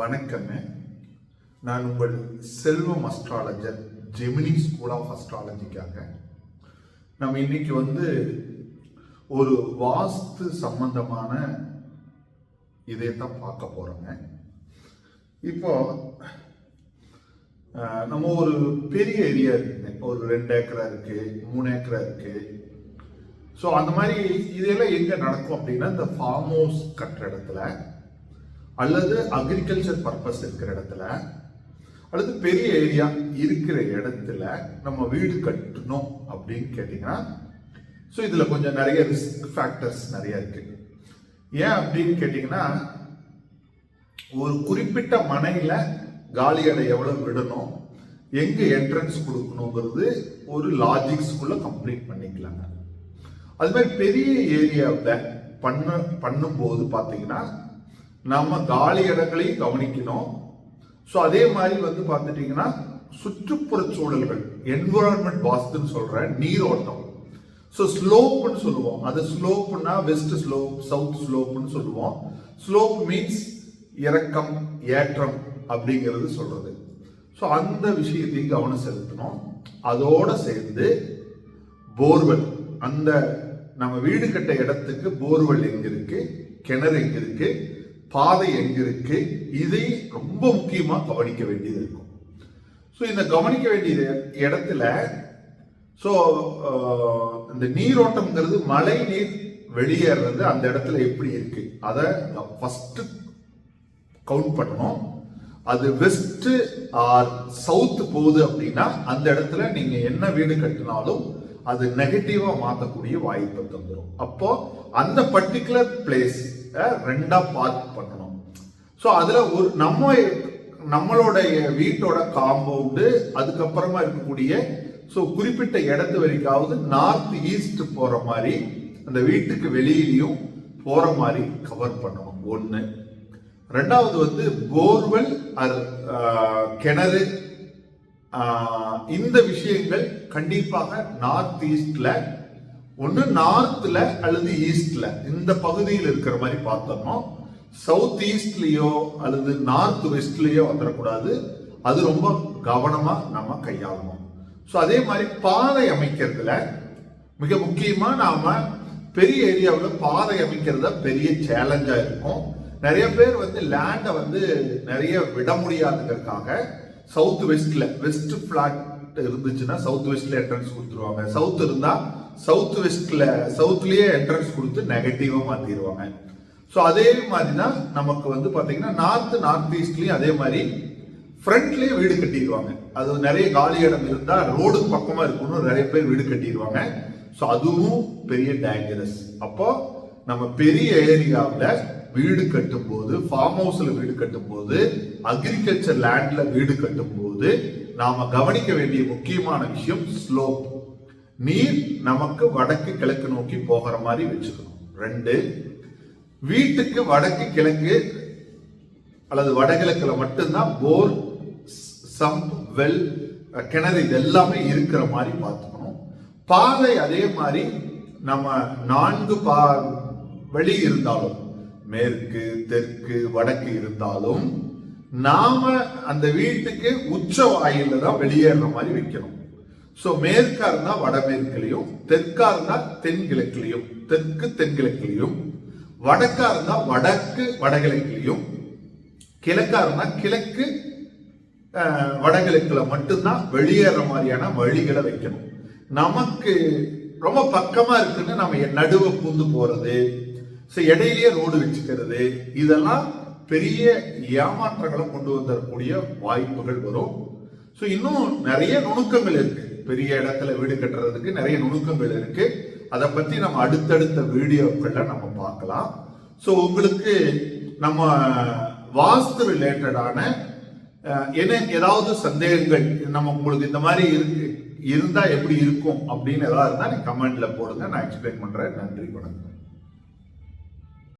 வணக்கங்க. நான் உங்கள் Selvam astrologer Gemini school of அஸ்ட்ராலஜிக்காக நம்ம இன்னைக்கு வந்து ஒரு வாஸ்து சம்பந்தமான தான் பார்க்க போகிறோங்க இப்போ நம்ம ஒரு பெரிய ஏரியா இருக்குங்க. ஒரு ரெண்டு ஏக்கரா இருக்கு மூணு ஏக்கரா இருக்கு. ஸோ அந்த மாதிரி இதெல்லாம் எங்கே நடக்கும் அப்படின்னா இந்த ஃபார்ம் ஹவுஸ் கட்டுற இடத்துல அல்லது அக்ரிகல்ச்சர் பர்பஸ் இருக்கிற இடத்துல அல்லது பெரிய ஏரியா இருக்கிற இடத்துல நம்ம வீடு கட்டணும் அப்படின்னு கேட்டிங்கன்னா ஸோ இதில் கொஞ்சம் நிறைய ரிஸ்க் ஃபேக்டர்ஸ் நிறைய இருக்கு. ஏன் அப்படின்னு கேட்டிங்கன்னா ஒரு குறிப்பிட்ட மனையில் காலி எவ்வளோ விடணும் எங்கே என்ட்ரன்ஸ் கொடுக்கணுங்கிறது ஒரு லாஜிக்ஸ்குள்ளே கம்ப்ளீட் பண்ணிக்கலாங்க. அது மாதிரி பெரிய ஏரியாவில் பண்ண பண்ணும்போது பார்த்தீங்கன்னா நம்ம காலி இடங்களையும் கவனிக்கணும். ஸோ அதே மாதிரி வந்து பார்த்துட்டிங்கன்னா சுற்றுப்புற சூழல்கள் என்விரான்மெண்ட் வாஸ்துன்னு சொல்கிறேன் நீரோட்டம். ஸோ ஸ்லோப்புன்னு சொல்லுவோம். அது ஸ்லோப்புன்னா வெஸ்ட் ஸ்லோப் சவுத் ஸ்லோப்புன்னு சொல்லுவோம். ஸ்லோப் மீன்ஸ் இறக்கம் ஏற்றம் அப்படிங்கிறது சொல்கிறது ஸோ அந்த விஷயத்தையும் கவனம் செலுத்தணும். அதோடு சேர்ந்து போர்வெல் அந்த நம்ம வீடு கட்ட இடத்துக்கு போர்வெல் எங்கே இருக்குது கிணறு எங்கே இருக்குது பாதை எங்க இருக்கு? இதை ரொம்ப முக்கியமா கவனிக்க வேண்டியது இருக்கும். ஸோ இந்த கவனிக்க வேண்டிய இடத்துல ஸோ இந்த நீரோட்டம்ங்கிறது மழை நீர் வெளியேறது அந்த இடத்துல எப்படி இருக்கு? அதை ஃபஸ்ட்டு கவுண்ட் பண்ணணும். அது வெஸ்ட் ஆர் சவுத் போகுது அப்படின்னா அந்த இடத்துல நீங்க என்ன வீடு கட்டினாலும் அது நெகட்டிவா மாற்றக்கூடிய வாய்ப்பு தந்துடும் அப்போ அந்த பர்டிகுலர் பிளேஸ் ரெண்டாக பார்க் பண்ணணும். ஸோ அதில் ஒரு நம்ம நம்மளுடைய வீட்டோட காம்பவுண்டு அதுக்கப்புறமா இருக்கக்கூடிய ஸோ குறிப்பிட்ட இடத்து வரைக்காவது நார்த் ஈஸ்ட் போகிற மாதிரி அந்த வீட்டுக்கு வெளியிலையும் போகிற மாதிரி கவர் பண்ணணும். ஒன்று ரெண்டாவது வந்து போர்வெல் அது uh, கிணறு uh, இந்த விஷயங்கள் கண்டிப்பாக நார்த் ஈஸ்டில் ஒன்று நார்த்ல அல்லது ஈஸ்ட்ல இந்த பகுதியில் இருக்கிற மாதிரி பார்த்தோம்னா சவுத் ஈஸ்ட்லயோ அல்லது நார்த் வெஸ்ட்லயோ வந்துடக்கூடாது அது ரொம்ப கவனமா நம்ம கையாளணும். ஸோ அதே மாதிரி பாதை அமைக்கிறதுல மிக முக்கியமா நாம பெரிய ஏரியாவில் பாதை அமைக்கிறத பெரிய சேலஞ்சா இருக்கும். நிறைய பேர் வந்து லேண்டை வந்து நிறைய விட முடியாதுங்கிறதுக்காக சவுத் வெஸ்ட்ல வெஸ்ட் பிளாட் இருந்துச்சுன்னா சவுத் வெஸ்ட்ல என்ட்ரன்ஸ் கொடுத்துருவாங்க. சவுத் இருந்தா சவுத் வெஸ்ட்ல சவுத்லயே என்ட்ரன்ஸ் கொடுத்து நெகட்டிவா மாத்திடுவாங்க ஸோ அதே மாதிரி தான் நமக்கு வந்து பார்த்தீங்கன்னா நார்த் நார்த் ஈஸ்ட்லேயும் அதே மாதிரி ஃப்ரண்ட்லேயே வீடு கட்டிடுவாங்க அது நிறைய காலி இடம் இருந்தால் ரோடு பக்கமாக இருக்கணும் நிறைய பேர் வீடு கட்டிடுவாங்க ஸோ அதுவும் பெரிய டேஞ்சரஸ் அப்போ நம்ம பெரிய ஏரியாவில் வீடு கட்டும்போது ஃபார்ம் ஹவுஸில் வீடு கட்டும்போது அக்ரிகல்ச்சர் லேண்டில் வீடு கட்டும்போது நாம் கவனிக்க வேண்டிய முக்கியமான விஷயம் ஸ்லோப் நீர் நமக்கு வடக்கு கிழக்கு நோக்கி போகிற மாதிரி வச்சுக்கணும். ரெண்டு வீட்டுக்கு வடக்கு கிழக்கு அல்லது வடகிழக்குல மட்டும்தான் போர் சம்ப் வெல் கிணறு இது எல்லாமே இருக்கிற மாதிரி பார்த்துக்கணும். பாதை அதே மாதிரி நம்ம நான்கு பா வழி இருந்தாலும் மேற்கு தெற்கு வடக்கு இருந்தாலும் நாம அந்த வீட்டுக்கு உச்ச வாயில தான் வெளியேற மாதிரி வைக்கணும். ஸோ மேற்காருனா வடமேற்குலையும் தெற்கா தென்கிழக்குலையும் தெற்கு தென்கிழக்குலையும் வடக்கா வடக்கு வடகிழக்குலையும் கிழக்கா கிழக்கு வடகிழக்குல மட்டும்தான் வெளியேற மாதிரியான வழிகளை வைக்கணும். நமக்கு ரொம்ப பக்கமா இருக்குன்னு நம்ம நடுவை பூந்து போறது ஸோ இடையிலேயே ரோடு வச்சுக்கிறது இதெல்லாம் பெரிய ஏமாற்றங்களை கொண்டு வந்துடக்கூடிய வாய்ப்புகள் வரும். ஸோ இன்னும் நிறைய நுணுக்கங்கள் இருக்கு. பெரிய இடத்துல வீடு கட்டுறதுக்கு நிறைய நுணுக்கங்கள் இருக்கு. அதை பத்தி நம்ம அடுத்தடுத்த வீடியோக்கள்ல நம்ம பார்க்கலாம். ஸோ உங்களுக்கு நம்ம வாஸ்து ரிலேட்டடான என்ன ஏதாவது சந்தேகங்கள் நம்ம உங்களுக்கு இந்த மாதிரி இருக்கு இருந்தா எப்படி இருக்கும் அப்படின்னு ஏதாவது இருந்தா நீங்க கமெண்ட்ல போடுங்க. நான் எக்ஸ்பிளைன் பண்றேன். நன்றி வணக்கம்.